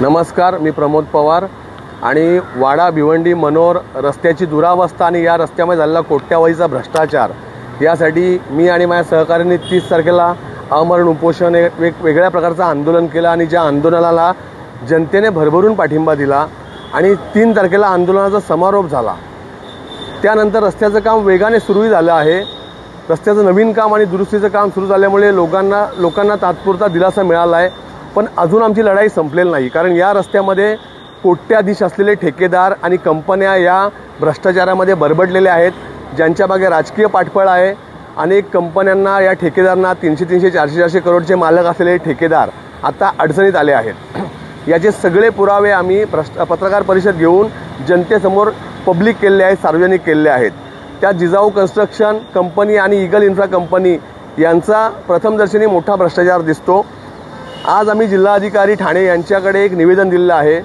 नमस्कार मी प्रमोद पवार आणि वाडा भिवंडी मनोर रस्त्याची दुरावस्था आणि या रस्त्यामध्ये झालेला कोट्यावधीचा भ्रष्टाचार यासाठी मी आणि माझ्या सहकाऱ्यांनी तीस तारखेला अमरण उपोषण हे वेग वेगळ्या प्रकारचं आंदोलन केलं आणि ज्या आंदोलनाला जनतेने भरभरून पाठिंबा दिला आणि तीन तारखेला आंदोलनाचा समारोप झाला. त्यानंतर रस्त्याचं काम वेगाने सुरूही झालं आहे. रस्त्याचं नवीन काम आणि दुरुस्तीचं काम सुरू झाल्यामुळे लोकांना लोकांना तात्पुरता दिलासा मिळाला आहे. पण अजून आमची लढाई संपलेली नाही. कारण या रस्त्यामध्ये कोट्याधीश असलेले ठेकेदार आणि कंपन्या या भ्रष्टाचारामध्ये बरबडलेल्या आहेत. ज्यांच्या मागे राजकीय पाठबळ आहे. अनेक कंपन्यांना या ठेकेदारांना तीनशे तीनशे चारशे चारशे करोडचे मालक असलेले ठेकेदार आता अडचणीत आले आहेत. याचे सगळे पुरावे आम्ही भ्रष्ट पत्रकार परिषद घेऊन जनतेसमोर पब्लिक केलेले आहेत सार्वजनिक केलेले आहेत. त्या जिजाऊ कन्स्ट्रक्शन कंपनी आणि इगल इन्फ्रा कंपनी यांचा प्रथमदर्शनी मोठा भ्रष्टाचार दिसतो. आज आम्ही जिल्हाधिकारी ठाणे यांच्याकडे एक निवेदन दिलेलं आहे.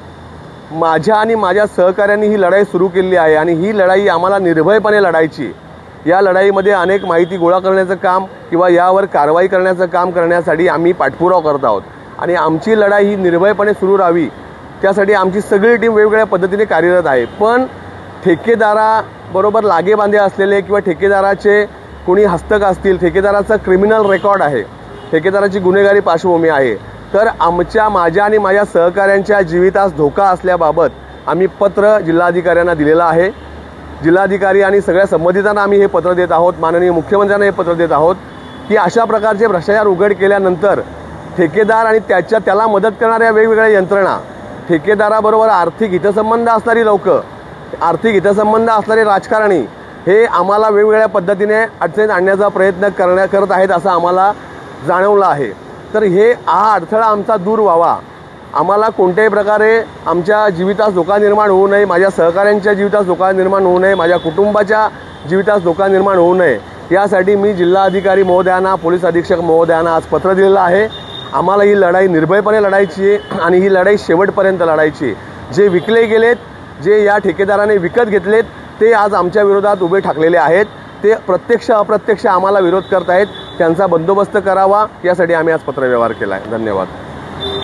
माझ्या आणि माझ्या सहकाऱ्यांनी ही लढाई सुरू केली आहे आणि ही लढाई आम्हाला निर्भयपणे लढायची. या लढाईमध्ये अनेक माहिती गोळा करण्याचं काम किंवा यावर कारवाई करण्याचं काम करण्यासाठी आम्ही पाठपुरावा करत आहोत. आणि आमची लढाई ही निर्भयपणे सुरू राहावी त्यासाठी आमची सगळी टीम वेगवेगळ्या पद्धतीने कार्यरत आहे. पण ठेकेदाराबरोबर लागेबांधे असलेले किंवा ठेकेदाराचे कोणी हस्तक असतील ठेकेदाराचा क्रिमिनल रेकॉर्ड आहे ठेकेदाराची गुन्हेगारी पार्श्वभूमी आहे. तर आमच्या माझ्या आणि माझ्या सहकाऱ्यांच्या जीवितास धोका असल्याबाबत आम्ही पत्र जिल्हाधिकाऱ्यांना दिलेलं आहे. जिल्हाधिकारी आणि सगळ्या संबंधितांना आम्ही हे पत्र देत आहोत. माननीय मुख्यमंत्र्यांना हे पत्र देत आहोत की अशा प्रकारचे भ्रष्टाचार उघड केल्यानंतर ठेकेदार आणि त्याच्या त्याला मदत करणाऱ्या वेगवेगळ्या यंत्रणा ठेकेदाराबरोबर आर्थिक हितसंबंध असणारी लोकं आर्थिक हितसंबंध असणारे राजकारणी हे आम्हाला वेगवेगळ्या पद्धतीने अडचणीत आणण्याचा प्रयत्न करण्या करत आहेत असं आम्हाला जाणवलं आहे. तर हे हा अडथळा आमचा दूर व्हावा. आम्हाला कोणत्याही प्रकारे आमच्या जीवितास धोका निर्माण होऊ नये माझ्या सहकाऱ्यांच्या जीवितास धोका निर्माण होऊ नये माझ्या कुटुंबाच्या जीवितास धोका निर्माण होऊ नये यासाठी मी जिल्हाधिकारी महोदयांना पोलीस अधीक्षक महोदयांना आज पत्र दिलेलं आहे. आम्हाला ही लढाई निर्भयपणे लढायची आहे आणि ही लढाई शेवटपर्यंत लढायची आहे. जे विकले गेलेत जे या ठेकेदाराने विकत घेतलेत ते आज आमच्या विरोधात उभे ठाकलेले आहेत. ते प्रत्यक्ष अप्रत्यक्ष आम्हाला विरोध करत आहेत त्यांचा बंदोबस्त करावा यासाठी आम्ही आज पत्रव्यवहार केला आहे धन्यवाद.